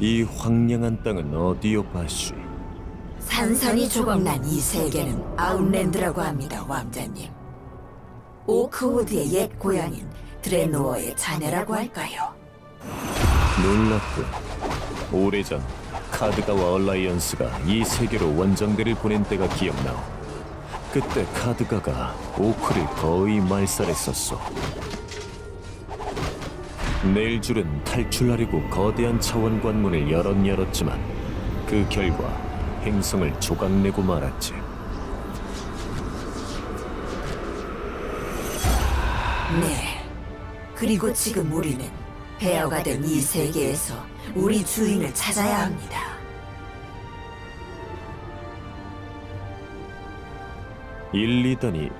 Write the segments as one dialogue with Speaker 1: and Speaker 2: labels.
Speaker 1: 이 황량한 땅은 어디요, 바슈?
Speaker 2: 산산이 조각난 이 세계는 아웃랜드라고 합니다, 왕자님. 오크우드의 옛 고향인 드레노어의 자네라고 할까요?
Speaker 1: 놀랍군. 오래전 카드가와 얼라이언스가 이 세계로 원정대를 보낸 때가 기억나오. 그때 카드가가 오크를 거의 말살했었소. 넬줄은 탈출하려고 거대한 차원 관 문을 여럿 열었지만 그 결과 행성을 조각내고 말았지.
Speaker 2: 네. 그리고 지금 우리는 배어가 된 이 세계에서 우리 주인을 찾아야 합니다.
Speaker 1: 일, 이단이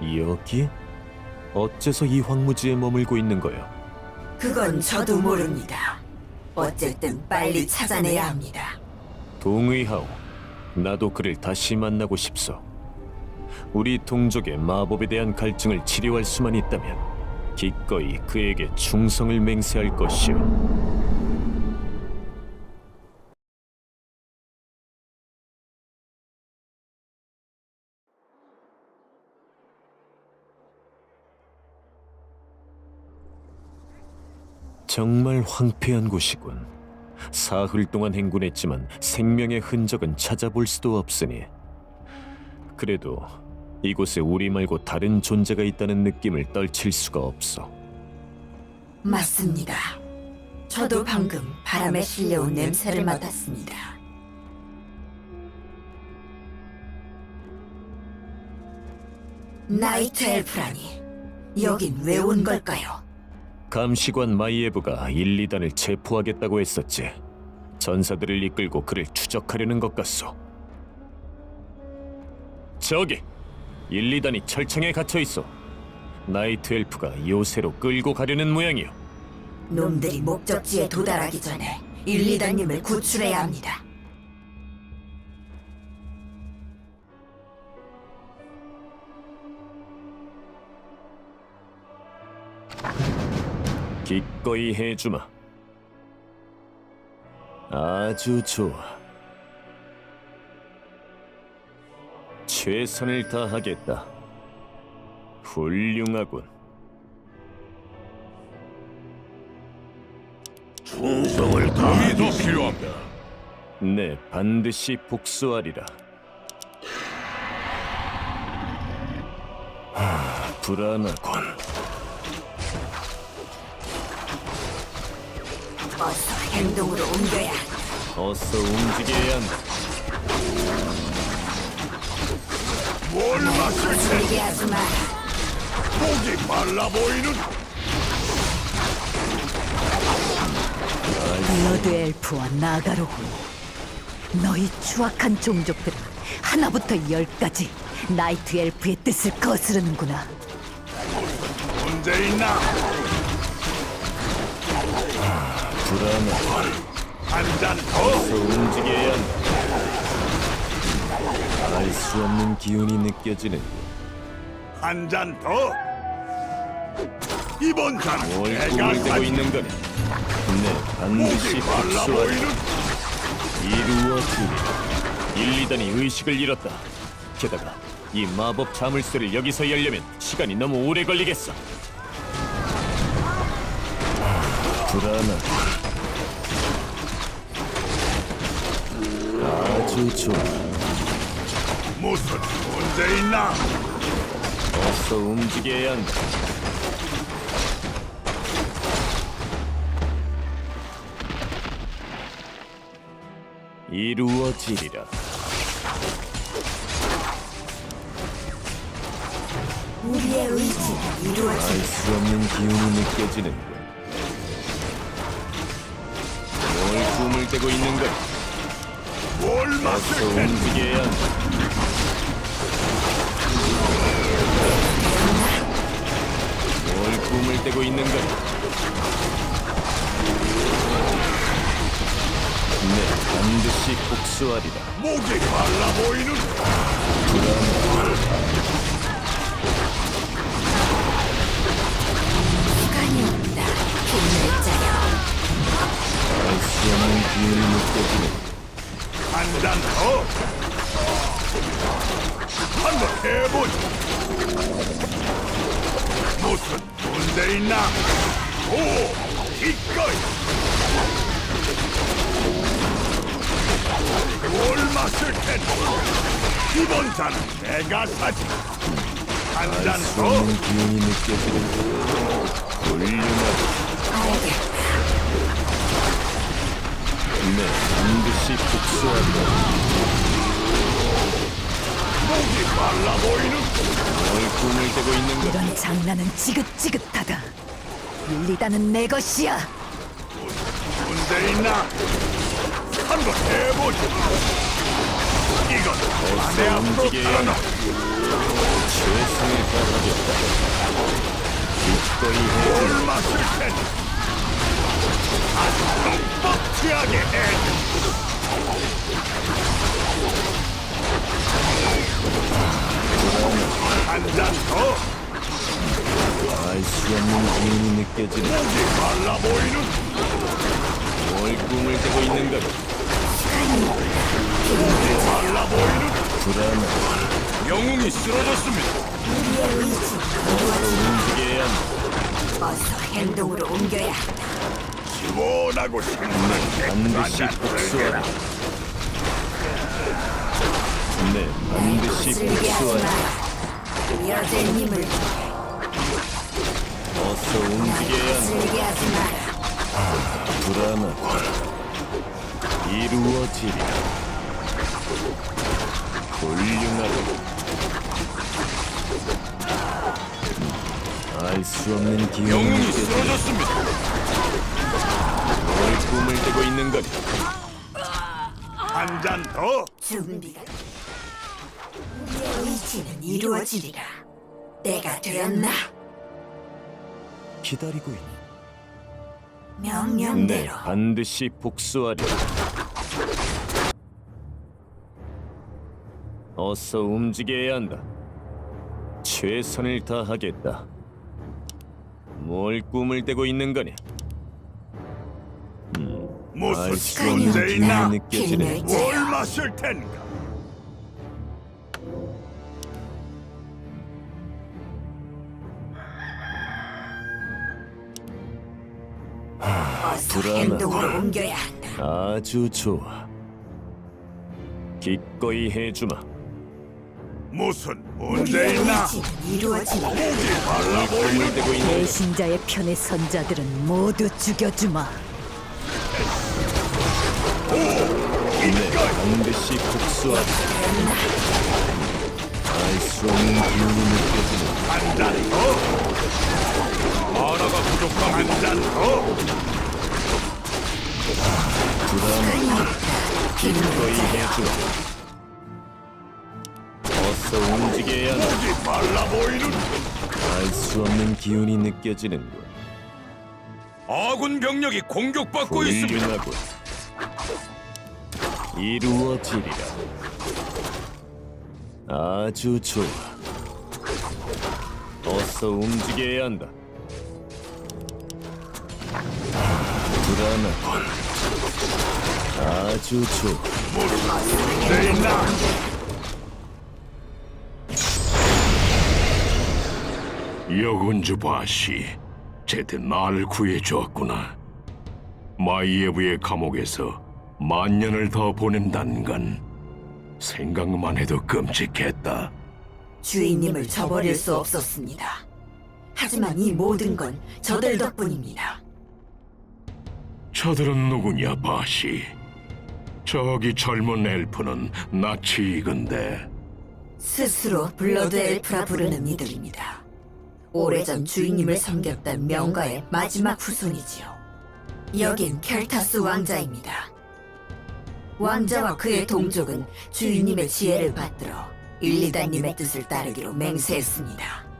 Speaker 1: 여기에? 어째서 이 황무지에 머물고 있는 거요?
Speaker 2: 그건 저도 모릅니다. 어쨌든 빨리 찾아내야 합니다.
Speaker 1: 동의하오. 나도 그를 다시 만나고 싶소. 우리 동족의 마법에 대한 갈증을 치료할 수만 있다면 기꺼이 그에게 충성을 맹세할 것이오. 정말 황폐한 곳이군. 사흘 동안 행군했지만 생명의 흔적은 찾아볼 수도 없으니 그래도 이곳에 우리 말고 다른 존재가 있다는 느낌을 떨칠 수가 없어.
Speaker 2: 맞습니다. 저도 방금 바람에 실려온 냄새를 맡았습니다. 나이트 엘프라니, 여긴 왜 온 걸까요?
Speaker 1: 감시관 마이에브가 1, 2단을 체포하겠다고 했었지. 전사들을 이끌고 그를 추적하려는 것 같소. 저기! 1, 2단이 철창에 갇혀 있어. 나이트 엘프가 요새로 끌고 가려는 모양이오.
Speaker 2: 놈들이 목적지에 도달하기 전에 1, 2단님을 구출해야 합니다.
Speaker 1: 기꺼이 해주마. 아주 좋아. 최선을 다하겠다. 훌륭하군.
Speaker 3: 충성을 다하기 더 필요합니다.
Speaker 1: 네, 반드시 복수하리라. 하, 불안하군.
Speaker 2: 행동으로 옮겨야
Speaker 1: 어서 움직여야 한다.
Speaker 3: 뭘 맡을 테
Speaker 2: 소리게 하지 마라.
Speaker 3: 목이 말라 보이는
Speaker 4: 블러드 엘프와 나가로군 너희 추악한 종족들은 하나부터 열까지 나이트 엘프의 뜻을 거스르는구나
Speaker 3: 문제 있나?
Speaker 1: 불안하군.
Speaker 3: 한잔 더.
Speaker 1: 어서 움직여야 한다. 알수 없는 기운이 느껴지는
Speaker 3: 한 잔 더. 이번 잔
Speaker 1: 뭘
Speaker 3: 내가
Speaker 1: 대고 있는 거냐? 네, 반드시.
Speaker 3: 보이는
Speaker 1: 이루어지리. 1, 2단이 의식을 잃었다. 게다가 이 마법 자물쇠를 여기서 열려면 시간이 너무 오래 걸리겠어. 불안하다. 아주 좋아.
Speaker 3: 무슨 문제 있나?
Speaker 1: 어서 움직여야 한다. 이루어지리라.
Speaker 2: 우리의 의지는
Speaker 1: 알
Speaker 2: 이루어진다.
Speaker 1: 수 없는 기운이 느껴지는 군. 뭘 꿈을 대고 있는 거야?
Speaker 3: 뭘테
Speaker 1: 움직여야 한다. 뭘 꿈을 대고 있는 거야? 네, 반드시 복수하리라.
Speaker 3: 목이 말라 보이는
Speaker 2: 시 영원한 기운을
Speaker 1: 느껴지네. 한단 더! 한번
Speaker 3: 해보자! 무슨 문제 있나? 오! 이꺼이! 올맞을 텐데! 이번 잔은 내가 사지! 한잔 더!
Speaker 1: 영원한 기운이 느껴지네. 대고 있는 가
Speaker 4: 이런 장난은 지긋지긋하다. 윤리단은 내 것이야.
Speaker 3: 문제 있나? 한번 해보자. 이건 내
Speaker 1: 어서
Speaker 3: 앞으로
Speaker 1: 움직여야
Speaker 3: 달아나.
Speaker 1: 한다. 최선을 다하겠다. 기꺼이 해줘.
Speaker 3: 뭘 마실 텐데? 아주 뻑뻑하게 해
Speaker 1: 알수 없는 기운이 느껴지는
Speaker 3: 말라 보이는
Speaker 1: 뭘 꿈을 대고 있는 가
Speaker 3: 목이 말라 보이는
Speaker 1: 불안하다.
Speaker 3: 영웅이 쓰러졌습니다.
Speaker 1: 어서 움직여야 한다.
Speaker 2: 어서 행동으로 옮겨야 한다.
Speaker 3: 시원하고 신선한
Speaker 1: 반드시 복수하라. 네, 반드시
Speaker 2: 하지
Speaker 1: 복수하라.
Speaker 2: 마라. 여제님을
Speaker 1: 어서 움직여야 한다. 불안하다. 이루어지리라. 훌륭하다. 알 수 없는 기운이
Speaker 3: 영웅이 쓰러졌습니다.
Speaker 1: 뭘 꿈을 대고 있는 거니?
Speaker 3: 한잔 더.
Speaker 2: 준비가 우리의 의지는 이루어지리라. 때가 되었나?
Speaker 1: 기다리고 있는 네,
Speaker 2: 명령대로
Speaker 1: 반드시 복수하리. 어서 움직여야 한다. 최선을 다하겠다. 뭘 꿈을 대고 있는 거냐?
Speaker 3: 무슨
Speaker 1: 알수 없는
Speaker 3: 문제 있나?
Speaker 1: 기운이 느껴지는
Speaker 2: 필요해.
Speaker 3: 뭘 마실 텐가?
Speaker 2: 어서
Speaker 1: 불안하다.
Speaker 2: 행동으로 옮겨야 한다.
Speaker 1: 아주 좋아. 기꺼이 해주마.
Speaker 3: 무슨 문제 있나?
Speaker 1: 꿈을 대고 있는?
Speaker 4: 배신자의 편에 선 자들은 모두 죽여주마.
Speaker 1: 네, 반드시 복수하리. 알수 없는 기운이 느껴지는
Speaker 3: 한잔 더. 하나가 부족하면 한잔 더.
Speaker 1: 불안하다. 기꺼이 해주마. 어서 움직여야.
Speaker 3: 목이 말라 보이는
Speaker 1: 알수 없는 기운이 느껴지는군.
Speaker 3: 아군 병력이 공격받고
Speaker 1: 훌륭하군. 이루어지리라. 아주 좋아. 어서 움직여야 한다. 불안하군. 아주 좋아.
Speaker 3: 문제 있나?
Speaker 5: 여군주 바시, 제때 나를 구해 주었구나. 마이에브의 감옥에서 만 년을 더 보낸다는 건 생각만 해도 끔찍했다.
Speaker 2: 주인님을 저버릴 수 없었습니다. 하지만 이 모든 건 저들 덕분입니다.
Speaker 5: 저들은 누구냐, 바시? 저기 젊은 엘프는 익은데
Speaker 2: 스스로 블러드 엘프라 부르는 이들입니다. 오래전 주인님을 섬겼던 명가의 마지막 후손이지요. 여긴 켈타스 왕자입니다. 왕자와 그의 동족은 주인님의 지혜를 받들어 일리단님의 뜻을 따르기로 맹세했습니다.